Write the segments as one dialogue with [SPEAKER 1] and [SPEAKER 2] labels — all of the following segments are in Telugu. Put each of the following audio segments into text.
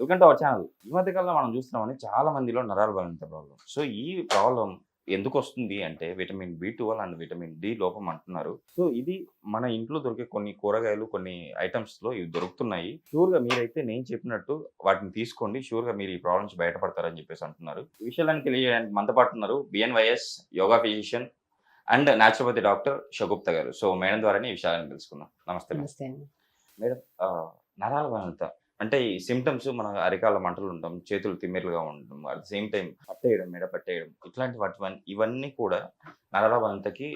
[SPEAKER 1] Welcome to our channel. ఈ మధ్య కాలంలో మనం చూస్తున్నామని చాలా మందిలో నరాల బలహీనత ప్రాబ్లం సో ఈ ప్రాబ్లం ఎందుకు వస్తుంది అంటే vitamin B twelve and vitamin D లోపం అంటున్నారు. సో ఇది మన ఇంట్లో దొరికే కొన్ని కూరగాయలు కొన్ని ఐటమ్స్లో ఇవి దొరుకుతున్నాయి. షూర్గా మీరైతే నేను చెప్పినట్టు వాటిని తీసుకోండి. షూర్గా మీరు ఈ ప్రాబ్లం నుంచి బయటపడతారని చెప్పేసి అంటున్నారు. ఈ విషయాలను తెలియడానికి మనతో పాటు ఉన్నారు BNYS yoga physician and naturopathy doctor Shagufta గారు. సో మేడం ద్వారానే ఈ విషయాలను తెలుసుకుందాం. నమస్తే.
[SPEAKER 2] నమస్తే
[SPEAKER 1] మేడం నరాల బలహీనత అంటే ఈ సిమ్టమ్స్ మన అరికాల మంటలు ఉంటాం చేతులు తిమ్మిర్లుగా ఉండడం అట్ ద సేమ్ టైం పట్టేయడం మెడ పట్టేయడం ఇట్లాంటి వాటి ఇవన్నీ కూడా నరాల వంతకి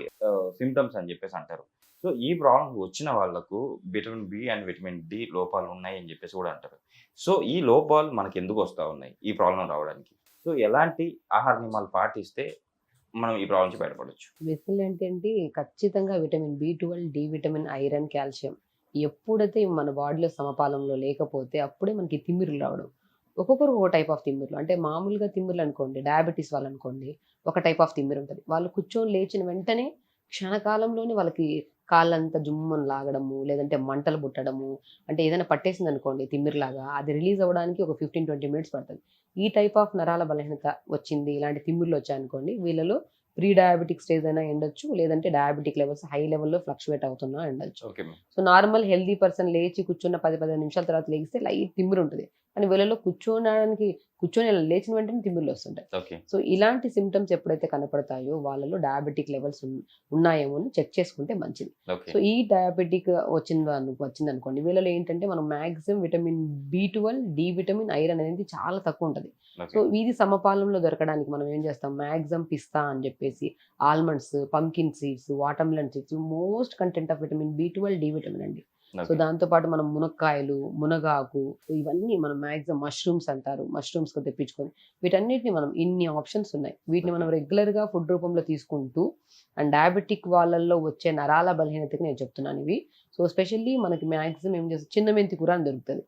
[SPEAKER 1] సిమ్టమ్స్ అని చెప్పేసి అంటారు. సో ఈ ప్రాబ్లమ్ వచ్చిన వాళ్ళకు vitamin B and vitamin D లోపాలు ఉన్నాయి అని చెప్పేసి కూడా అంటారు. సో ఈ లోపాలు మనకి ఎందుకు వస్తూ ఉన్నాయి ఈ ప్రాబ్లం రావడానికి? సో ఎలాంటి ఆహార నియమాలు పాటిస్తే మనం ఈ ప్రాబ్లం నుంచి బయటపడవచ్చు
[SPEAKER 2] బేసికల్ ఏంటంటే ఖచ్చితంగా vitamin B twelve D vitamin iron calcium ఎప్పుడైతే మన బాడీలో సమపాలంలో లేకపోతే అప్పుడే మనకి తిమ్మిరులు రావడం. ఒక్కొక్కరు ఒక టైప్ ఆఫ్ తిమ్మిర్లు. అంటే మామూలుగా తిమ్మిర్లు అనుకోండి డయాబెటీస్ వాళ్ళు అనుకోండి ఒక టైప్ ఆఫ్ తిమ్మిరి ఉంటుంది. వాళ్ళు కూర్చొని లేచిన వెంటనే క్షణకాలంలోనే వాళ్ళకి కాళ్ళంతా జుమ్మను లాగడము లేదంటే మంటలు పుట్టడము అంటే ఏదైనా పట్టేసింది అనుకోండి తిమ్మిరిలాగా అది రిలీజ్ అవ్వడానికి ఒక ఫిఫ్టీన్ ట్వంటీ మినిట్స్ పడుతుంది. ఈ టైప్ ఆఫ్ నరాల బలహీనత వచ్చింది ఇలాంటి తిమ్మిర్లు వచ్చాయనుకోండి వీళ్ళలో ప్రీ డయాబెటిక్ స్టేజ్ అయినా ఉండొచ్చు లేదంటే డయాబెటిక్ లెవెల్స్ హై లెవెల్లో ఫ్లక్చువేట్ అవుతున్నా ఉండొచ్చు
[SPEAKER 1] okay.
[SPEAKER 2] So normal healthy person లేచి కూర్చున్న పది పదిహేను నిమిషాల తర్వాత లేగిస్తే లైట్ తిమ్మిరి ఉంటుంది కానీ వీళ్ళలో కూర్చోడానికి కూర్చొని లేచిన వెంటనే తిమ్మిర్లు వస్తుంటాయి. సో ఇలాంటి సిమ్టమ్స్ ఎప్పుడైతే కనపడతాయో వాళ్ళలో డయాబెటిక్ లెవెల్స్ ఉన్నాయేమో అని చెక్ చేసుకుంటే మంచిది. సో ఈ డయాబెటిక్ వచ్చింది వచ్చింది అనుకోండి వీళ్ళలో ఏంటంటే మనం maximum vitamin B twelve D vitamin iron అనేది చాలా తక్కువ ఉంటుంది. సో ఇది సమపాలంలో దొరకడానికి మనం ఏం చేస్తాం? మాక్సిమం పిస్తా అని చెప్పేసి almonds pumpkin seeds watermelon seeds most content of vitamin B twelve D vitamin అండి. సో దాంతో పాటు మనం మునక్కాయలు మునగాకు ఇవన్నీ మనం మాక్సిమం మష్రూమ్స్ అంటారు. మష్రూమ్స్ తెప్పించుకొని వీటన్నిటిని మనం ఇన్ని ఆప్షన్స్ ఉన్నాయి. వీటిని మనం రెగ్యులర్గా ఫుడ్ రూపంలో తీసుకుంటూ అండ్ డయాబెటిక్ వాళ్ళల్లో వచ్చే నరాల బలహీనతకి నేను చెప్తున్నాను ఇవి. సో స్పెషల్లీ మనకి మాక్సిమం ఏం చేస్తుంది చిన్న మెంతి కూర అని దొరుకుతుంది.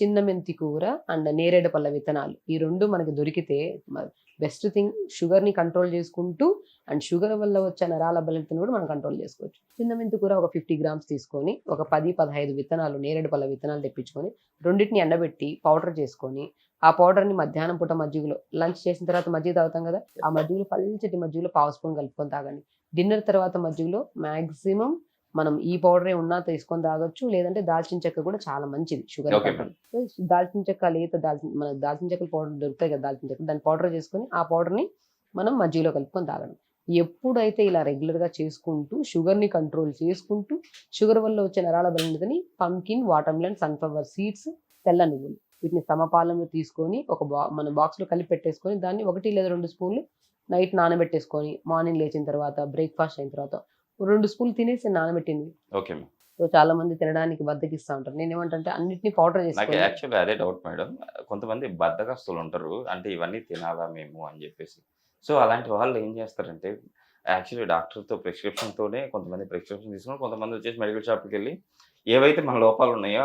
[SPEAKER 2] చిన్న మెంతి కూర అండ్ నేరేడు పళ్ళ విత్తనాలు. ఈ రెండు మనకి దొరికితే బెస్ట్ థింగ్ షుగర్ని కంట్రోల్ చేసుకుంటూ అండ్ షుగర్ వల్ల వచ్చే నరాల బలతను కూడా మనం కంట్రోల్ చేసుకోవచ్చు. చిన్న మెంతి కూర ఒక ఫిఫ్టీ గ్రామ్స్ తీసుకొని ఒక పది పదహైదు విత్తనాలు నేరేడు పళ్ళ విత్తనాలు తెప్పించుకొని రెండింటిని ఎండబెట్టి పౌడర్ చేసుకొని ఆ పౌడర్ని మధ్యాహ్నం పూట మజ్జిగలో లంచ్ చేసిన తర్వాత మజ్జిగ తాగుతాం కదా ఆ మజ్జిగలో పల్చటి మజ్జిగలో పావు స్పూన్ కలుపుకొని తాగండి. డిన్నర్ తర్వాత మజ్జిగలో మాక్సిమం మనం ఈ పౌడరే ఉన్నా తీసుకొని తాగొచ్చు. లేదంటే దాల్చిన చెక్క కూడా చాలా మంచిది షుగర్ దాల్చిన చెక్క లేత దాల్చిన మన దాల్చిన చెక్కల పౌడర్ దొరుకుతాయి కదా దాల్చిన చెక్క దాన్ని పౌడర్ చేసుకొని ఆ powder ని మనం మజ్జిగలో కలుపుకొని తాగడం. ఎప్పుడైతే ఇలా regular గా చేసుకుంటూ sugar ని కంట్రోల్ చేసుకుంటూ షుగర్ వల్ల వచ్చే నరాల బలహీనతని పంకిన్ వాటర్మిలన్ సన్ఫ్లవర్ సీడ్స్ తెల్ల నువ్వులు వీటిని సమపాలంలో తీసుకొని ఒక బా మన box లో కలిపి పెట్టేసుకొని దాన్ని ఒకటి లేదా రెండు స్పూన్లు నైట్ నానబెట్టేసుకొని మార్నింగ్ లేచిన తర్వాత బ్రేక్ఫాస్ట్ అయిన తర్వాత రెండు స్పూన్లు తినేసి నానబెట్టింది.
[SPEAKER 1] ఓకే
[SPEAKER 2] సో చాలా మంది తినడానికి బద్దకిస్తూ ఉంటారు. నేను ఏమంటే అన్నిటిని పౌడర్
[SPEAKER 1] నాకు
[SPEAKER 2] చేసుకొని
[SPEAKER 1] యాక్చువల్లీ అదే డౌట్ మేడం. కొంతమంది బద్దకస్తులు ఉంటారు. అంటే ఇవన్నీ తినాలా మేము అని చెప్పేసి. సో అలాంటి వాళ్ళు ఏం చేస్తారంటే యాక్చువల్లీ డాక్టర్తో ప్రిస్క్రిప్షన్తోనే కొంతమంది ప్రిస్క్రిప్షన్ తీసుకొని కొంతమంది వచ్చేసి మెడికల్ షాప్కి వెళ్ళి ఏవైతే మన లోపాలు ఉన్నాయో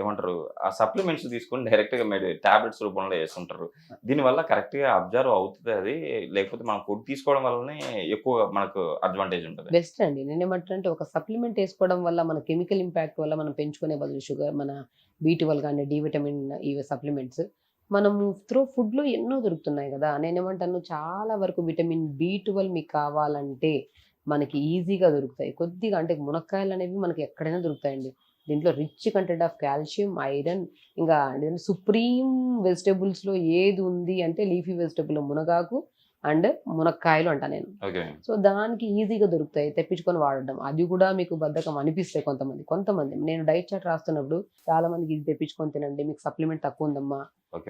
[SPEAKER 1] ఏమంటారు ఆ సప్లిమెంట్స్ తీసుకొని డైరెక్ట్గా మీరు టాబ్లెట్స్ రూపంలో వేస్తుంటారు. దీనివల్ల కరెక్ట్గా అబ్జర్వ్ అవుతుంది అది లేకపోతే మనం ఫుడ్ తీసుకోవడం వల్లనే ఎక్కువ మనకు అడ్వాంటేజ్ ఉంటుంది.
[SPEAKER 2] బెస్ట్ అండి. నేను ఏమంటానంటే ఒక సప్లిమెంట్ వేసుకోవడం వల్ల మన కెమికల్ ఇంపాక్ట్ వల్ల మనం పెంచుకునే బదులు షుగర్ మన బీ ట్వెల్వ్ కానీ డి విటమిన్ ఇవి సప్లిమెంట్స్ మనము త్రూ ఫుడ్లో ఎన్నో దొరుకుతున్నాయి కదా. నేను ఏమంటాను చాలా వరకు విటమిన్ బీ ట్వెల్వ్ మీకు కావాలంటే మనకి ఈజీగా దొరుకుతాయి. కొద్దిగా అంటే మునక్కాయలు అనేవి మనకి ఎక్కడైనా దొరుకుతాయండి. దీంట్లో rich content of calcium iron ఇంకా సుప్రీం వెజిటేబుల్స్లో ఏది ఉంది అంటే లీఫీ వెజిటేబుల్ మునగాకు అండ్ మునక్కాయలు అంట నేను. సో దానికి ఈజీగా దొరుకుతాయి. తెప్పించుకొని వాడడం. అది కూడా మీకు బద్ధకం అనిపిస్తాయి కొంతమంది. కొంతమంది. నేను డైట్ చార్ట్ రాస్తున్నప్పుడు చాలా మందికి ఇది తెప్పించుకొని తినండి. మీకు సప్లిమెంట్ తక్కువ ఉందమ్మా.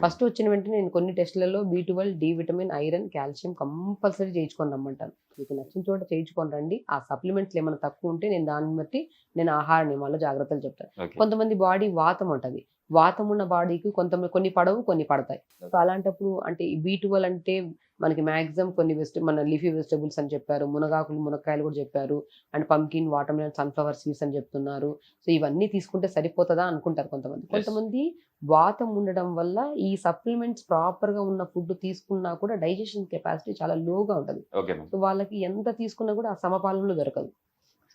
[SPEAKER 2] ఫస్ట్ వచ్చిన వెంటనే నేను కొన్ని టెస్ట్లలో B twelve D vitamin iron calcium compulsory చేయించుకొని రమ్మంటాను. మీకు నచ్చిన చోట చేయించుకొని రండి. ఆ సప్లిమెంట్స్ ఏమైనా తక్కువ ఉంటే నేను దాన్ని బట్టి నేను ఆహార నియమాల్లో జాగ్రత్తలు చెప్తాను. కొంతమంది బాడీ వాతం ఉంటుంది వాతం ఉన్న బాడీకి కొంతమంది కొన్ని పడవు కొన్ని పడతాయి. సో అలాంటప్పుడు అంటే బీ ట్వెల్వ్ అంటే మనకి మాక్సిమం కొన్ని వెజిట మన లీఫీ వెజిటబుల్స్ అని చెప్పారు మునగాకులు మునక్కాయలు కూడా చెప్పారు and pumpkin watermelon sunflower seeds అని చెప్తున్నారు. సో ఇవన్నీ తీసుకుంటే సరిపోతుందా అనుకుంటారు కొంతమంది. కొంతమంది వాతం ఉండడం వల్ల ఈ సప్లిమెంట్స్ ప్రాపర్గా ఉన్న ఫుడ్ తీసుకున్నా కూడా డైజెషన్ కెపాసిటీ చాలా లోగా ఉంటుంది. సో వాళ్ళకి ఎంత తీసుకున్నా కూడా ఆ సమపాలనలో దొరకదు.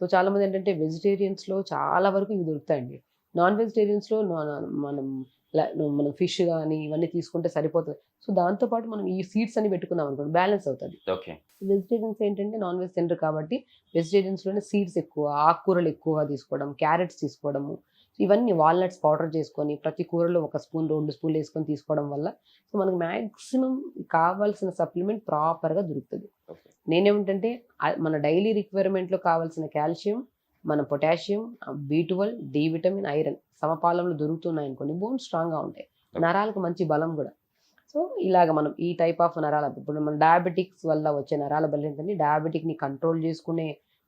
[SPEAKER 2] సో చాలా మంది ఏంటంటే వెజిటేరియన్స్లో చాలా వరకు ఇవి దొరుకుతాయండి. నాన్ వెజిటేరియన్స్లో మనం ల- మనం ఫిష్ కానీ ఇవన్నీ తీసుకుంటే సరిపోతుంది. సో దాంతోపాటు మనం ఈ సీడ్స్ అని పెట్టుకున్నాం అనుకోండి బ్యాలెన్స్ అవుతుంది.
[SPEAKER 1] ఓకే.
[SPEAKER 2] వెజిటేరియన్స్ ఏంటంటే నాన్ వెజ్ తినరు కాబట్టి వెజిటేరియన్స్లోనే సీడ్స్ ఎక్కువ ఆకుకూరలు ఎక్కువగా తీసుకోవడం క్యారెట్స్ తీసుకోవడము. ఇవన్నీ వాల్నట్స్ పౌడర్ చేసుకొని ప్రతి కూరలో ఒక స్పూన్ రెండు స్పూన్లు వేసుకొని తీసుకోవడం వల్ల సో మనకు మ్యాక్సిమం కావాల్సిన సప్లిమెంట్ ప్రాపర్గా దొరుకుతుంది. నేనేమిటంటే మన డైలీ రిక్వైర్మెంట్లో కావాల్సిన కాల్షియం మన potassium B twelve D vitamin iron సమపాలంలో దొరుకుతున్నాయి అనుకోండి. బోన్ స్ట్రాంగ్గా ఉంటాయి. నరాలకు మంచి బలం కూడా. సో ఇలాగ మనం ఈ టైప్ ఆఫ్ నరాల ఇప్పుడు మన డయాబెటిక్స్ వల్ల వచ్చే నరాల బలం ఏంటంటే డయాబెటిక్ని కంట్రోల్ చేసుకునే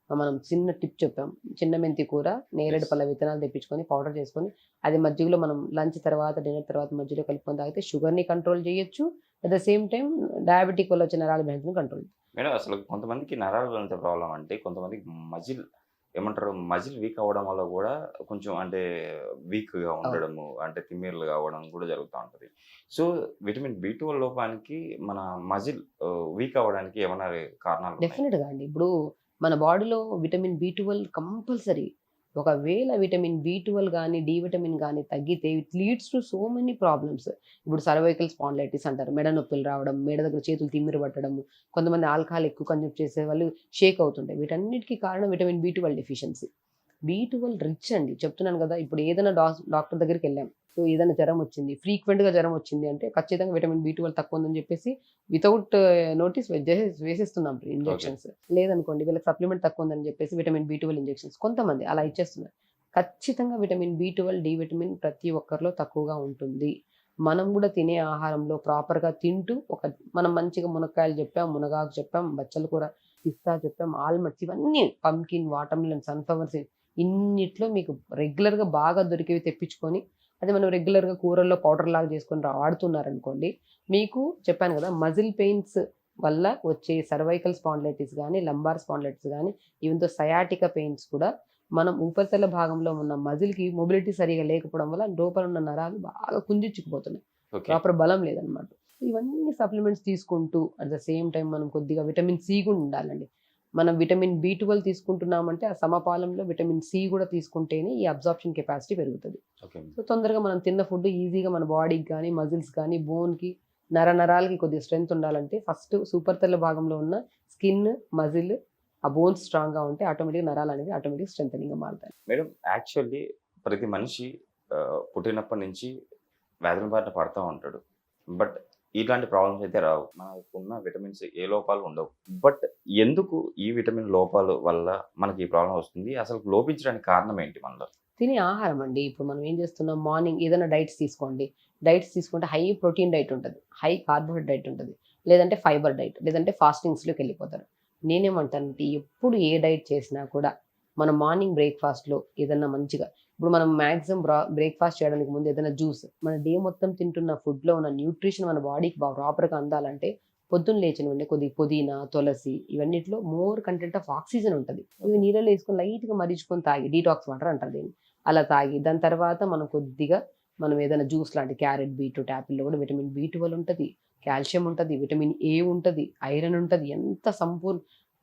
[SPEAKER 2] మనం చిన్న టిప్ చెప్పాం. చిన్న మెంతి కూర నేరేడు. పళ్ళ విత్తనాలు తెప్పించుకొని పౌడర్ చేసుకొని అది మజ్జిగలో మనం లంచ్ తర్వాత డిన్నర్ తర్వాత మధ్యలో కలుపుకొని తాగితే షుగర్ని కంట్రోల్ చేయొచ్చు. At the same time diabetic వల్ల వచ్చే నరాల బెల్ట్ని కంట్రోల్
[SPEAKER 1] మేడం అసలు కొంతమందికి నరాల బలంత ప్రాబ్లం అంటే కొంతమందికి మజిల్ ఏమంటారు మజిల్ వీక్ అవ్వడం వల్ల కూడా కొంచెం అంటే వీక్గా ఉండడము అంటే తిమ్మిర్లు కావడం కూడా జరుగుతూ ఉంటది. సో విటమిన్ బి టూ లోపానికి మన మజిల్ వీక్ అవ్వడానికి ఏమైనా కారణాలు?
[SPEAKER 2] డెఫినెట్గా అండి. ఇప్పుడు మన బాడీలో విటమిన్ బి ట్వెల్వ్ కంపల్సరీ ఒకవేళ విటమిన్ బి ట్వెల్వ్ కానీ డి విటమిన్ కానీ తగ్గితే it leads to so many problems. ఇప్పుడు సర్వైకల్ స్పాండ్లైటిస్ అంటారు. మెడ నొప్పులు రావడం మెడ దగ్గర చేతులు తిమ్మిరి పట్టడం కొంతమంది ఆల్కహాల్ ఎక్కువ కన్జ్యూమ్ చేసే వాళ్ళు షేక్ అవుతుంటాయి. వీటన్నిటికీ కారణం vitamin B twelve deficiency. B twelve rich అండి. చెప్తున్నాను కదా ఇప్పుడు ఏదైనా డాక్టర్ దగ్గరికి వెళ్ళాం. ఏదైనా జ్వరం వచ్చింది ఫ్రీక్వెంట్గా జ్వరం వచ్చింది అంటే ఖచ్చితంగా విటమిన్ బి ట్వెల్వ్ తక్కువ ఉందని చెప్పేసి వితౌట్ నోటీస్ వేసేస్తున్నాం ఇంజెక్షన్స్. లేదనుకోండి వీళ్ళకి సప్లిమెంట్ తక్కువ ఉందని చెప్పేసి విటమిన్ బి ట్వెల్వ్ ఇంజెక్షన్స్ కొంతమంది అలా ఇచ్చేస్తున్నారు. ఖచ్చితంగా vitamin B twelve D vitamin ప్రతి ఒక్కరిలో తక్కువగా ఉంటుంది. మనం కూడా తినే ఆహారంలో ప్రాపర్గా తింటూ ఒక మనం మంచిగా మునక్కాయలు చెప్పాం మునగాకు చెప్పాం బచ్చల కూర పిస్తా చెప్పాం ఆల్మండ్స్ ఇవన్నీ పంకిన్ వాటర్మిలన్ సన్ఫ్లవర్ సీడ్ ఇన్నిట్లో మీకు రెగ్యులర్గా బాగా దొరికేవి తెప్పించుకొని అది మనం రెగ్యులర్గా కూరల్లో పౌడర్ లాగా చేసుకొని వాడుతున్నారనుకోండి మీకు చెప్పాను కదా మజిల్ పెయిన్స్ వల్ల వచ్చే సర్వైకల్ స్పాండ్లైటిస్ కానీ లంబార్ స్పాండ్లైటిస్ కానీ ఈవెన్తో సయాటిక పెయిన్స్ కూడా మనం ఉపరితల భాగంలో ఉన్న మజిల్కి మొబిలిటీ సరిగా లేకపోవడం వల్ల లోపల ఉన్న నరాలు బాగా కుంజించుకుపోతున్నాయి.
[SPEAKER 1] ఓకే.
[SPEAKER 2] ప్రాపర్ బలం లేదనమాట. ఇవన్నీ సప్లిమెంట్స్ తీసుకుంటూ అట్ ద సేమ్ టైం మనం కొద్దిగా విటమిన్ సి కూడా ఉండాలండి. మనం విటమిన్ బి ట్వెల్వ్ తీసుకుంటున్నామంటే ఆ సమపాలంలో విటమిన్ సి కూడా తీసుకుంటేనే ఈ అబ్జార్ప్షన్ కెపాసిటీ పెరుగుతుంది. సో తొందరగా మనం తిన్న ఫుడ్ ఈజీగా మన బాడీకి కానీ మజిల్స్ కానీ బోన్కి నర నరాలకి కొద్దిగా స్ట్రెంగ్త్ ఉండాలంటే ఫస్ట్ సూపర్ తెల్ల భాగంలో ఉన్న స్కిన్ మజిల్ ఆ బోన్స్ స్ట్రాంగ్గా ఉంటే ఆటోమేటిక్గా నరాలు అనేది ఆటోమేటిక్ స్ట్రెంగ్ మారుతాయి.
[SPEAKER 1] మేడం యాక్చువల్లీ ప్రతి మనిషి పుట్టినప్పటి నుంచి వ్యాధుల బారిన పడుతూ ఉంటాడు. బట్ ఇలాంటి ప్రాబ్లమ్స్ అయితే రావు. మనకున్న విటమిన్స్ ఏ లోపాలు ఉండవు. బట్ ఎందుకు ఈ విటమిన్ లోపాలు వల్ల మనకి ఈ ప్రాబ్లం వస్తుంది? అసలు లోపించడానికి కారణం ఏంటి మనలో
[SPEAKER 2] తినే ఆహారం అండి. ఇప్పుడు మనం ఏం చేస్తున్నాం? మార్నింగ్ ఏదైనా డైట్స్ తీసుకోండి. డైట్స్ తీసుకుంటే హై ప్రోటీన్ డైట్ ఉంటుంది. హై కార్బోహైడ్రేట్ డైట్ ఉంటుంది. లేదంటే ఫైబర్ డైట్ లేదంటే ఫాస్టింగ్స్లోకి వెళ్ళిపోతారు. నేనేమంటానంటే ఎప్పుడు ఏ డైట్ చేసినా కూడా మనం మార్నింగ్ బ్రేక్ఫాస్ట్లో ఏదైనా మంచిగా ఇప్పుడు మనం మ్యాక్సిమం బ్రా బ్రేక్ఫాస్ట్ చేయడానికి ముందు ఏదైనా జ్యూస్ మన డే మొత్తం తింటున్న ఫుడ్లో ఉన్న న్యూట్రిషన్ మన బాడీకి బాగా ప్రాపర్గా అందాలంటే పొద్దున్న లేచిన వెంటనే కొద్దిగా పుదీనా తులసి ఇవన్నిట్లో మోర్ కంటెంట్ ఆఫ్ ఆక్సిజన్ ఉంటుంది. ఇవి నీళ్ళలో వేసుకొని లైట్గా మరిచుకొని తాగి డీటాక్స్ వాటర్ అంటారు దీన్ని. అలా తాగి దాని తర్వాత మనం కొద్దిగా మనం ఏదైనా జ్యూస్ లాంటి క్యారెట్ బీట్రూట్ యాపిల్లో కూడా విటమిన్ బి ట్వెల్వ్ ఉంటుంది కాల్షియం ఉంటుంది విటమిన్ ఏ ఉంటుంది ఐరన్ ఉంటుంది ఎంత సంపూర్ణ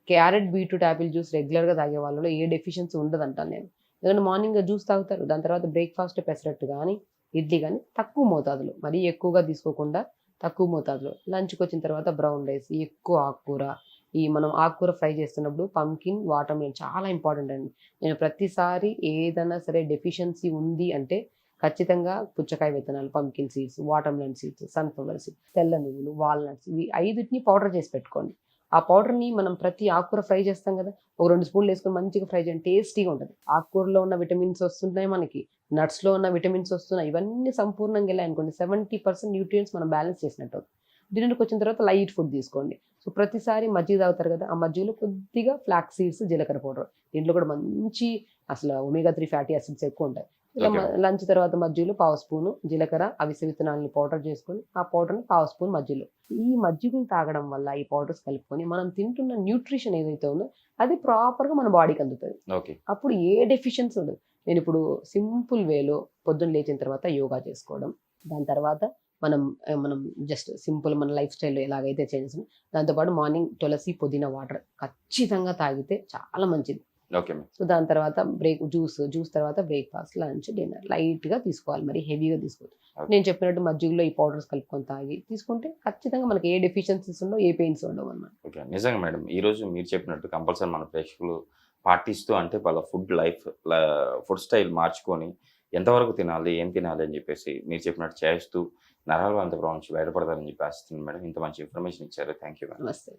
[SPEAKER 2] క్యారెట్ బీట్రూట్ యాపిల్ జ్యూస్ రెగ్యులర్గా తాగే వాళ్ళలో ఏ డెఫిషియన్సీ ఉండదు అంటాను నేను. ఎందుకంటే మార్నింగ్ జ్యూస్ తాగుతారు దాని తర్వాత బ్రేక్ఫాస్ట్ పెసరట్టు కానీ ఇడ్లీ కానీ తక్కువ మోతాదులో మరీ ఎక్కువగా తీసుకోకుండా తక్కువ మోతాదులో. లంచ్కి వచ్చిన తర్వాత బ్రౌన్ రైస్ ఎక్కువ ఆకుకూర. ఈ మనం ఆకుకూర ఫ్రై చేస్తున్నప్పుడు పంకిన్ వాటర్ మిలన్ చాలా ఇంపార్టెంట్ అండి. నేను ప్రతిసారి ఏదైనా సరే డెఫిషియన్సీ ఉంది అంటే ఖచ్చితంగా పుచ్చకాయ విత్తనాలు pumpkin seeds watermelon seeds sunflower seeds తెల్ల నువ్వులు వాల్నట్స్ ఇవి ఐదుటిని పౌడర్ చేసి పెట్టుకోండి. ఆ పౌడర్ని మనం ప్రతి ఆకుకూర ఫ్రై చేస్తాం కదా ఒక రెండు స్పూన్లు వేసుకొని మంచిగా ఫ్రై చేయండి టేస్టీగా ఉంటుంది. ఆకుకూరలో ఉన్న విటమిన్స్ వస్తున్నాయి మనకి నట్స్లో ఉన్న విటమిన్స్ వస్తున్నాయి ఇవన్నీ సంపూర్ణంగా వెళ్ళాయి అనుకోండి సెవెంటీ పర్సెంట్ న్యూట్రియన్స్ మనం బ్యాలెన్స్ చేసినట్టు డిన్నర్కి వచ్చిన తర్వాత లైట్ ఫుడ్ తీసుకోండి. సో ప్రతిసారి మజ్జిగ తాగుతారు కదా ఆ మజ్జిగలో కొద్దిగా ఫ్లాక్ సీడ్స్ జీలకర్ర పౌడర్. దీంట్లో కూడా మంచి అసలు ఒమేగా త్రీ ఫ్యాటీ యాసిడ్స్ ఎక్కువ ఉంటాయి. ఇలా. లంచ్ తర్వాత మజ్జిగలో పావు స్పూను జీలకర్ర అవిసె విత్తనాలని పౌడర్ చేసుకొని ఆ పౌడర్ని పావు స్పూన్ మజ్జిగలో. ఈ మజ్జిగను తాగడం వల్ల ఈ పౌడర్స్ కలుపుకొని మనం తింటున్న న్యూట్రిషన్ ఏదైతే ఉందో అది ప్రాపర్గా మన బాడీకి అందుతుంది.
[SPEAKER 1] ఓకే.
[SPEAKER 2] అప్పుడు ఏ డెఫిషియన్సీ ఉండదు. నేను ఇప్పుడు సింపుల్ వేలో పొద్దున్న లేచిన తర్వాత యోగా చేసుకోవడం. దాని తర్వాత మనం మనం జస్ట్ సింపుల్ మన లైఫ్ స్టైల్లో ఎలాగైతే చేంజ్ దాంతోపాటు మార్నింగ్ తులసి పుదీనా వాటర్ ఖచ్చితంగా తాగితే చాలా మంచిది. సో దాని తర్వాత బ్రేక్ జ్యూస్ జ్యూస్ తర్వాత బ్రేక్ఫాస్ట్ లంచ్ డిన్నర్. లైట్గా తీసుకోవాలి మరి హెవీగా
[SPEAKER 1] Okay.
[SPEAKER 2] నేను చెప్పినట్టు మజ్జిగలో ఈ పౌడర్స్ కలుపుకొని తాగి తీసుకుంటే ఖచ్చితంగా మనకి ఏ డెఫిషియన్సీస్ ఉండవు ఏ పెయిన్స్ ఉండవు అన్నమాట.
[SPEAKER 1] ఓకే. నిజంగా మేడం ఈ రోజు మీరు చెప్పినట్టు కంపల్సరీ మన ప్రేక్షకులు పాటిస్తూ అంటే వాళ్ళ ఫుడ్ లైఫ్ ఫుడ్ స్టైల్ మార్చుకొని ఎంతవరకు తినాలి ఏం తినాలి అని చెప్పేసి మీరు చెప్పినట్టు చేస్తూ నరాల అంత నుంచి బయటపడతారని చెప్పి ఆశిస్తున్నాను మేడం. ఇంత మంచి ఇన్ఫర్మేషన్ ఇచ్చారు. Thank you madam.
[SPEAKER 2] నమస్తే.